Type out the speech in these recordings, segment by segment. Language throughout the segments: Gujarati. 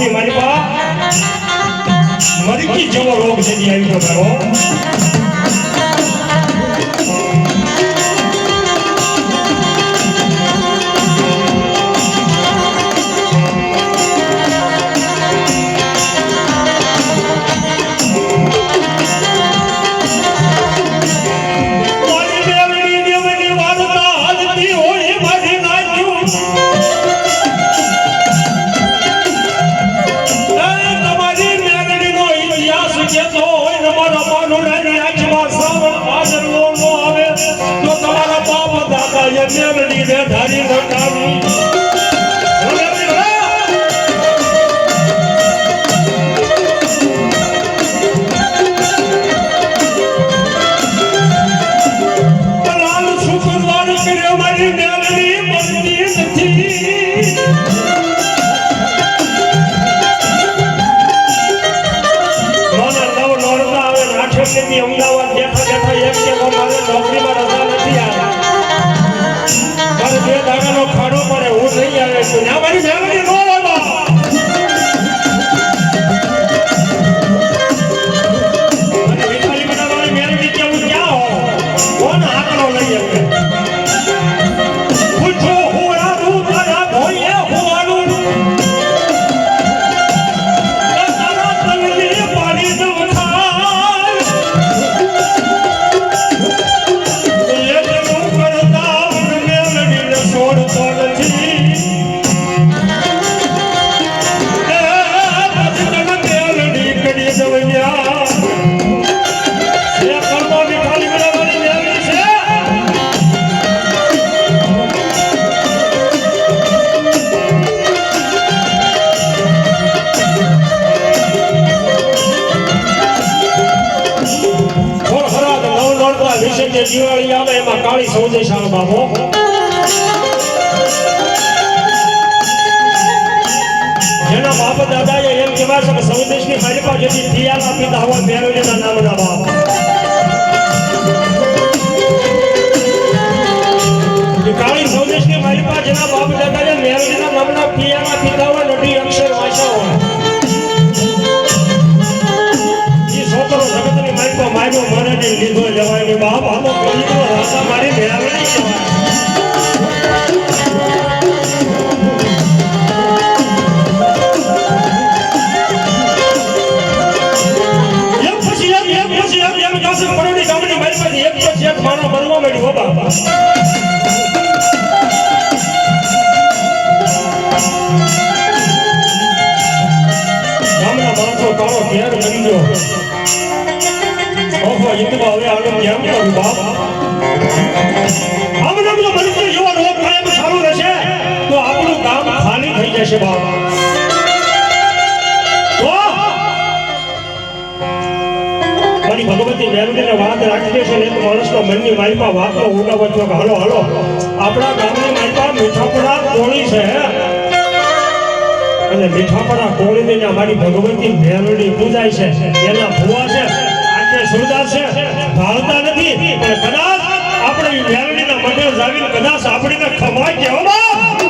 મારી મારી પા મરકી જેવો રોગ છે આવી ગયો આવો ઘેર બનજો ઓહો એકલો હવે આપણે કેમ કરું બાપ આપણે તો બનશે યુવા રોગ કાયમ સારું રહેશે તો આપણું કામ ખાલી થઈ જશે બાપ મારી ભગવતી મેરુડીને વાત રાખી છે ને તો માણસના મનની માયમાં વાતો ઉડાવવા હાલો હાલો આપણા ગામની માયમાં મીઠાપુરા કોણી છે. હે અને મીઠાપરા કોળીની અમારી ભગવતી મેરણી પૂજાય છે. એના ભુવા છે, આજે સુરદાસ છે, ભાળતા નથી, પણ કદાચ આપણે મેરણીના મંડળ જાવીને કદાચ આપણને ખમાઈ કહેવામાં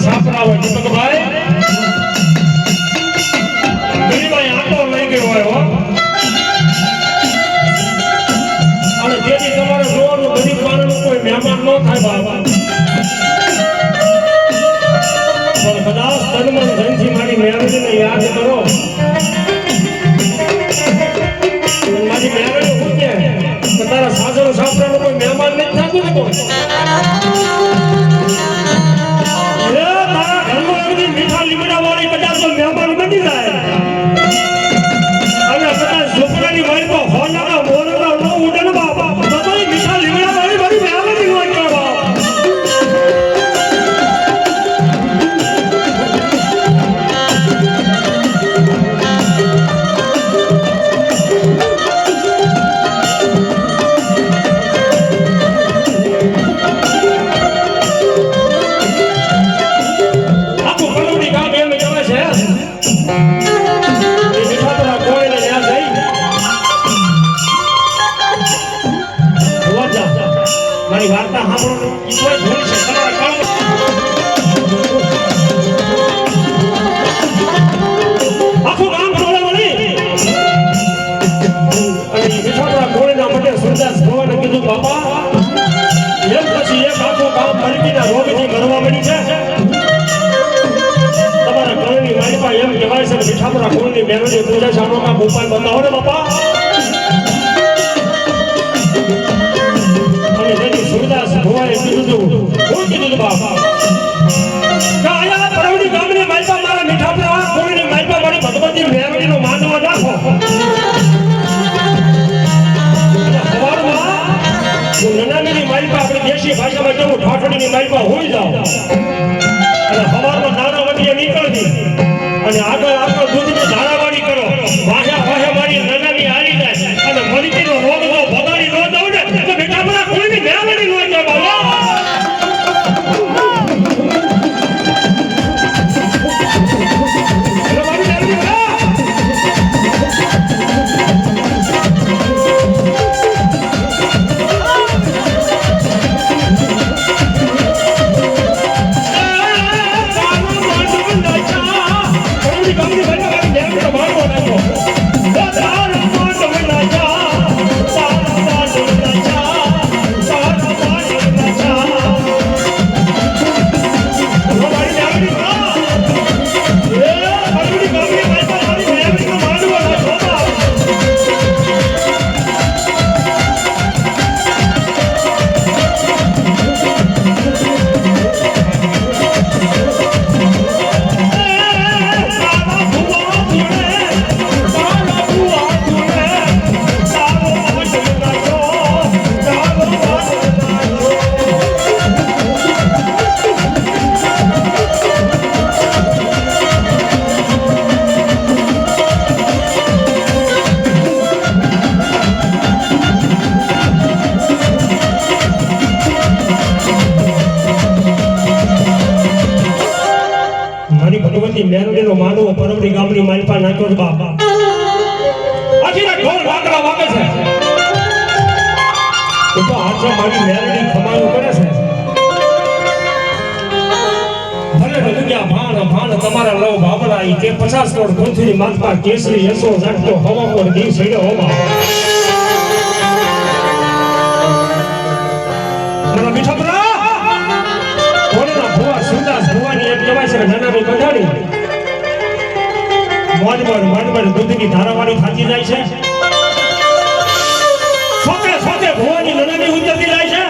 મારા સાસરા હોય. દીપકભાઈ દિલીપભાઈ આટો લઈ ગયો હોય, હો. અને જેથી તમારે જોવાનું ગરીબ માણસ કોઈ મહેમાન ન થાય બાબા પણ કદાચ તન્મન ધનથી મારી મેળવીને યાદ કરો. હું જ કીધું બાપ કાયા પરવડી દેશી ભાષામાં કહું ઠાઠોડીની માલપા હોઈ જાઉં અને સવારમાં નાના વટીએ નીકળતી અને આ માંડવો ગામની માલપા છે બાપ. ઢોલ વાગડા વાગે છે. એ તો હાથે મારી મેરડી ખમાયું કરે છે. ભલે રઘુયા ભાણ ભાણ તમારા લવ ભાવડા ઈ કે પચાસ કરોડ પૃથ્વી માથપા કેસરી, એસો જાગતો હવા પર દી સડ્યો મોજમોજ મોજમોજ દૂધની ધારાવાળી થાકી જાય છે. સોતે સોતે ભવાની લડાની ઉતરતી જાય છે.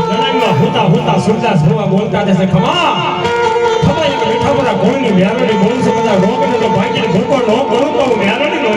લડાઈમાં હોતા હોતા સુરતા સુદાસ બોલતા જશે ખમા. ખમા એક મીઠા પરા કોણની મ્યારણી બોલ છે. બધા રોગને તો ભાગીને ભૂકો નો કરું તો મેરણી નો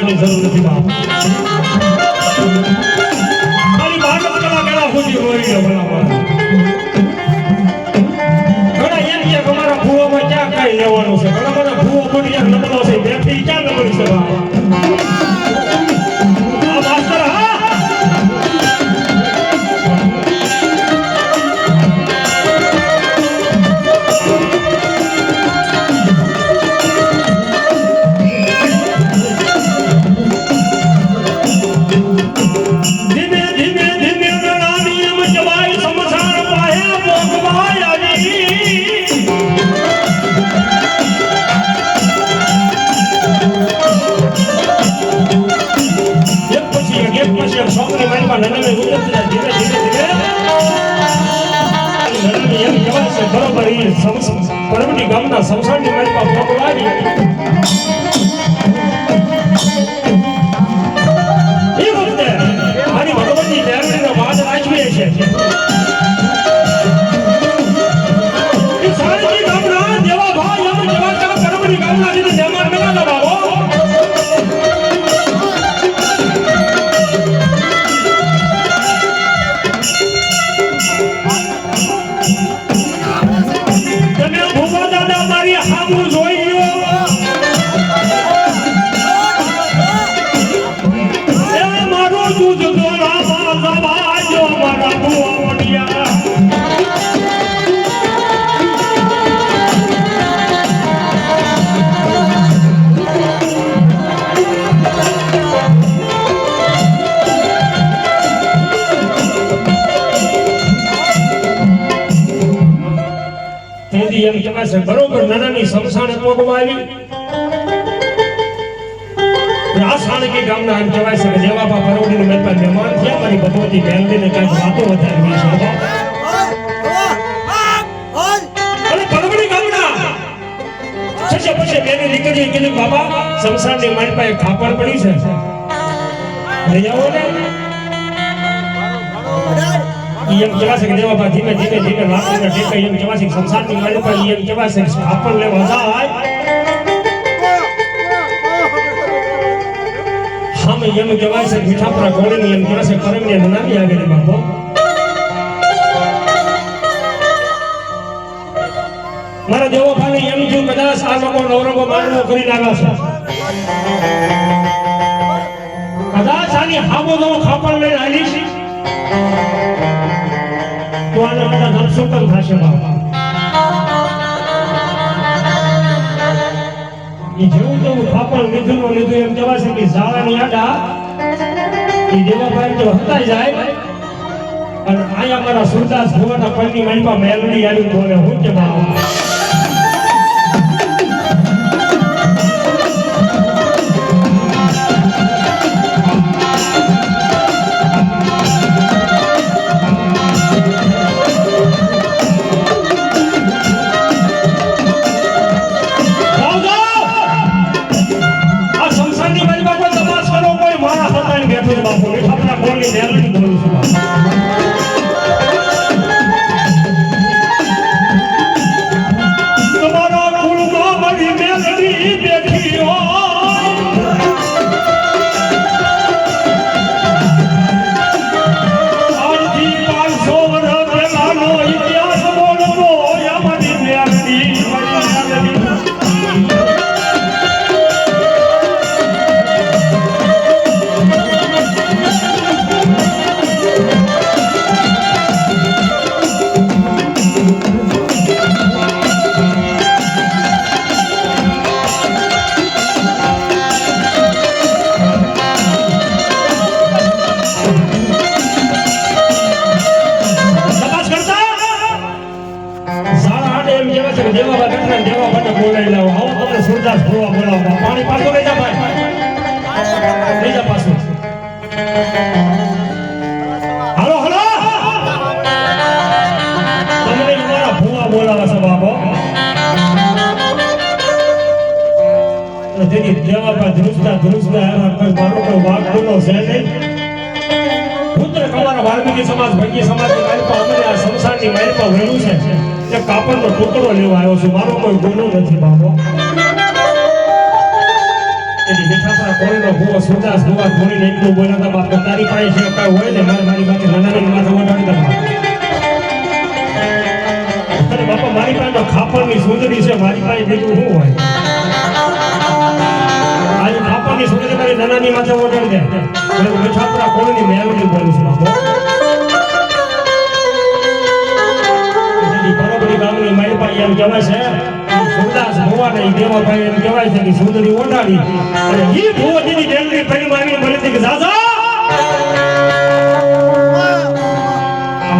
જવાની જરૂર નથી બાપ. પરમની ગામના મારીમાં ભોગવાય એ છે બરોબર નાનાની સમસાણ પગમાં આવી. રાસાણકી ગામના એમ કહેવાય છે કે દેવાબા પરોડીને મહેતા મહેમાન થયા. મારી ભગવતી બેનડીને કાંઈક વાતો વધારવી છે. પછી બેને કીધું બાબા સમસાણની મારી પાસે ખાપડ પડી છે. લઈ આવો ને. એમ કહેવાય છે કે દેવાબા ધીમે ધીમે ધીમે લાકડીના ટેકા એમ કહેવાય છે કે સંસારની મારી ઈ એમ કહેવાય છે કે ખાપણ લેવા જાય. હમ એમ કહેવાય છે મીઠાપુરા ઘોડીની એમ કહેવાય છે કરમની નાની આગળ બાપો. મારા દેવો ભાઈ એમ કદાચ આ લોકો નવરંગો માનવો કરી આવ્યા છે. કદાચ આની હાબો દો ખાપણ લઈને આવીશ તો આને કદાચ નપસુકન થશે એ જેવું તેવું ખાપણ લીધું નું લીધું એમ કહેવાશે કે ઝાડાની આડા એ દેવાભાઈ તો હતા જાય. અને આયા મારા સુરદાસ ભુવાના પરની માલિકા મેલડી આવી બોલે હું કે બાબા સમાજ ભંગી સમાજની પાસે અમને આ સંસારની પાસે વહેલું છે. કે કાપડનો ટુકડો લેવા આવ્યો છું. મારો કોઈ ગુનો નથી બાબો એની મીઠાપરા કોળીનો ભૂવો ભૂવા ધોળીને એટલું બોલ્યા બાપ, તારી પાસે કાંઈ હોય ને, મારે પાસે નાનાની માથે ઓઢાડી દે બાપ. અરે બાપા, મારી પાસે તો ખાપણની સુંદરી છે. મારી પાસે બીજું શું હોય? આજે ખાપરની સુંદરી મારી નાનાની માથે ઓઢાડી દે. મીઠાપરા કોળીની મેલડી બોલું છું, બાપો. એમ કહેવાય છે સુરદાસ ભુવાને દેવાભાઈ એમ કહેવાય છે કે સુંદરી ઓઢાડી અને ઈ ભુવતીની પડી માંગીને બોલી હતી કે આ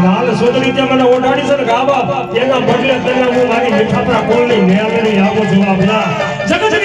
લાલ સુંદરી તે મને ઓઢાડી છે ને ગાબા તેના બદલે તને હું મારી મીઠાપરા કોળની મેળણી આપું છું આપના જગતની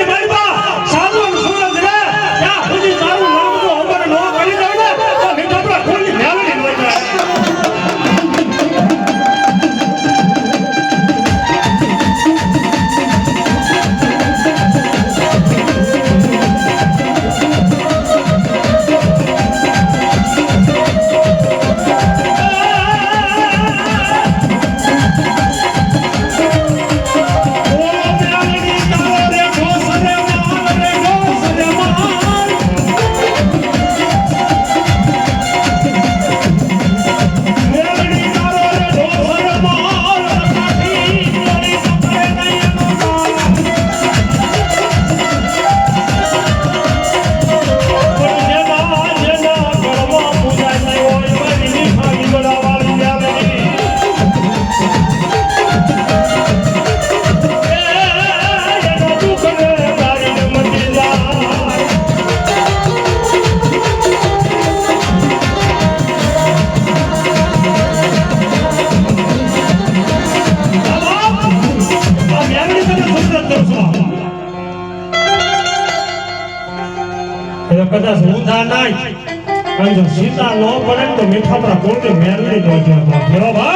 સીતા ન પડે તો મીઠાપરા કોટે મેર મેળવી ન જાય કેવો બા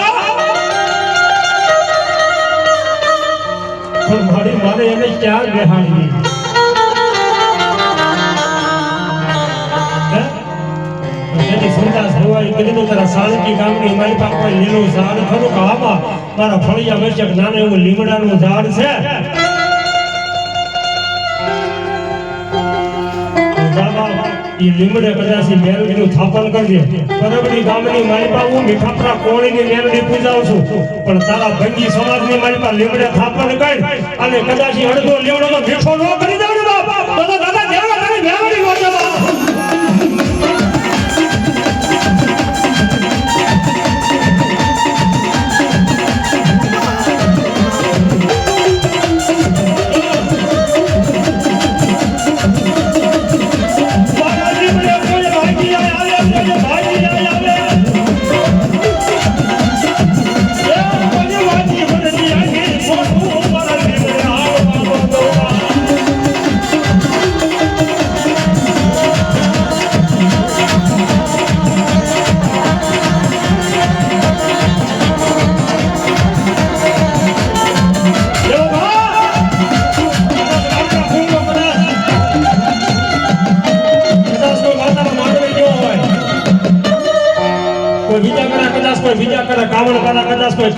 પણ મારી મારે એને ક્યાં બેહાડી હે? જેની સુરદાસ ભુવાએ કીધું તારા સાળકી ગામની મારી પાસે લીલું ઝાડ ખરું? કે આમાં, મારા ફળિયા વચ્ચે એક નાનું એવું લીમડાનું ઝાડ છે. ઈ લીમડે કદાચ મેલડીનું થાપન કરજે. પરબડી ગામની માલપા હું મીઠાપરા કોળીની મેલડી પૂજાવું છું. પણ તારા ભંગી સમાજની માલપા લીમડે થાપન કરી અને કદાચ અડધો લીમડો મીઠો ન કરી દઉં.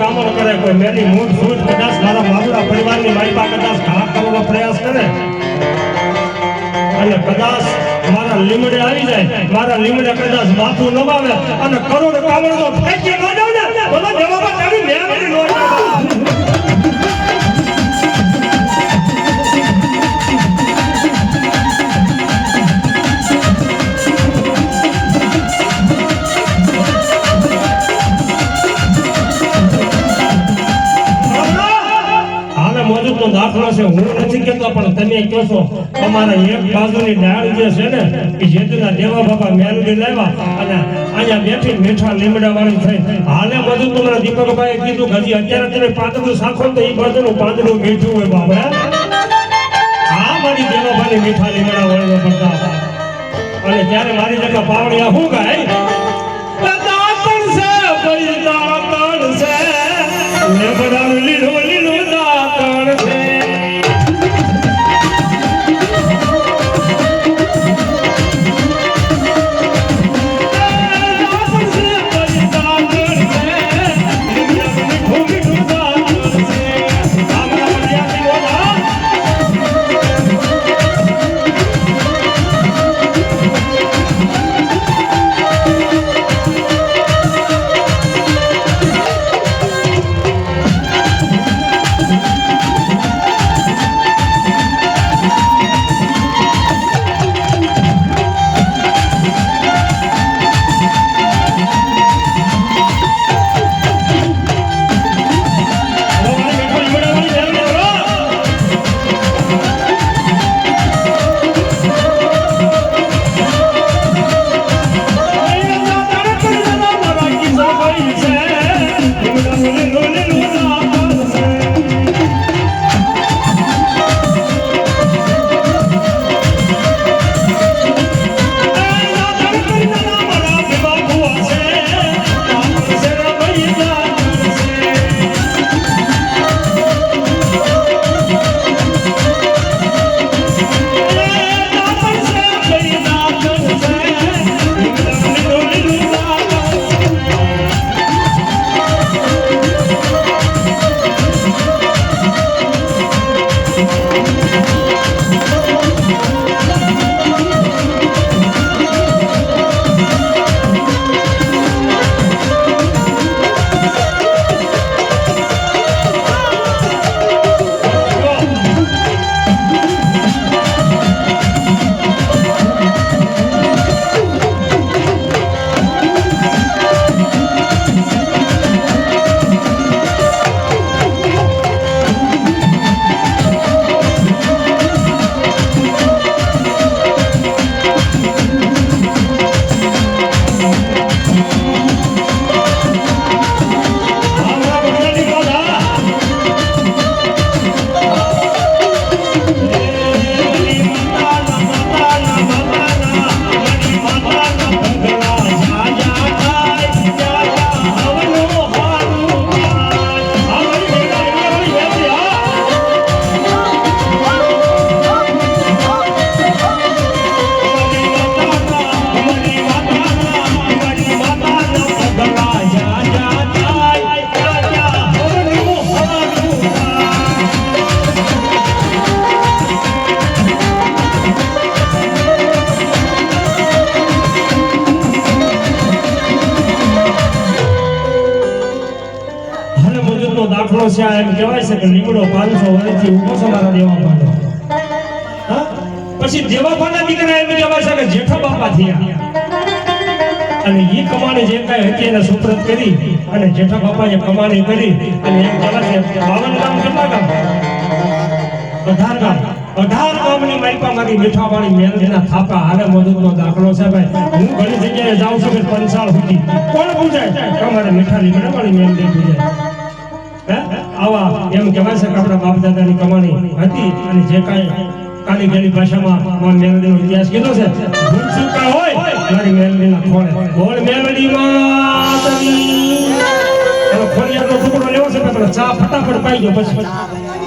કામણ કરે કોઈ મેલી મૂઠ સૂટ કદાચ મારા મામલા પરિવારની માલિકા કદાચ ઘા કરવાનો પ્રયાસ કરે. અને કદાચ મારા લીમડે આવી જાય, મારા લીમડે કદાચ બાપુ નમાવે અને કરોડ કામણ તો ફેંકી ન જાવ ને, તો જવાબ તારી મેમરી દાખલો છે. હું નથી કેતો પણ તમે કહો અમારા એક બાજુની ડાળ જે છે ને, એ જેતુના દેવા બાપા મેલડી લાવ્યા અને અહીંયા બેઠી મીઠા લીમડા વાળી થઈ હાલે બધું તમારા દીપકભાઈ કીધું કે અત્યારે તમે પાંદડું સાખો તો એ બાજુનું પાંદડું મીઠું હોય બાબા હા? મારી દેવાભાઈ મીઠા લીમડા વાળીનો પડતા અને ત્યારે મારી જગ્યા પાવડિયા શું ગાય? લીલું લીલું મદદનો દાખલો છે એમ કહેવાય છે કે લીમડો પાંચસો વર્ષથી ઊભો છે મારા દેવા માટે પછી દેવાપાના દીકરા એમ કહેવાય છે કે જેઠા બાપા થયા. અને એ કમાણી જે કાંઈ હતી એને સુપ્રત કરી અને જેઠા બાપાએ કમાણી કરી અને એમ કહેવાય છે બાવન ગામ કેટલા ગામ? અઢાર ગામ. અઢાર ગામની માઇપામાંથી મીઠાવાળી મેલજીના થાપા હારે મદદનો દાખલો છે ભાઈ. હું ઘણી જગ્યાએ જાઉં છું કે પંચાળ સુધી. કોણ પૂછે તમારે મીઠા લીમડાવાળી પૂજાય હે? આવા એમ કહેવાય છે કે આપણા બાપ દાદાની કમાણી હતી અને જે કાંઈ કાલી ગેલી ભાષામાં માં મેલડીનો ઇતિહાસ કીધો છે, ભૂલ ચૂકા હોય, મારી મેલડીના ખોળે. બોલ મેલડી માતની. ખોડિયારનો ટુકડો લેવો છે, પણ ચા ફટાફટ પાઈ ગયો પછી.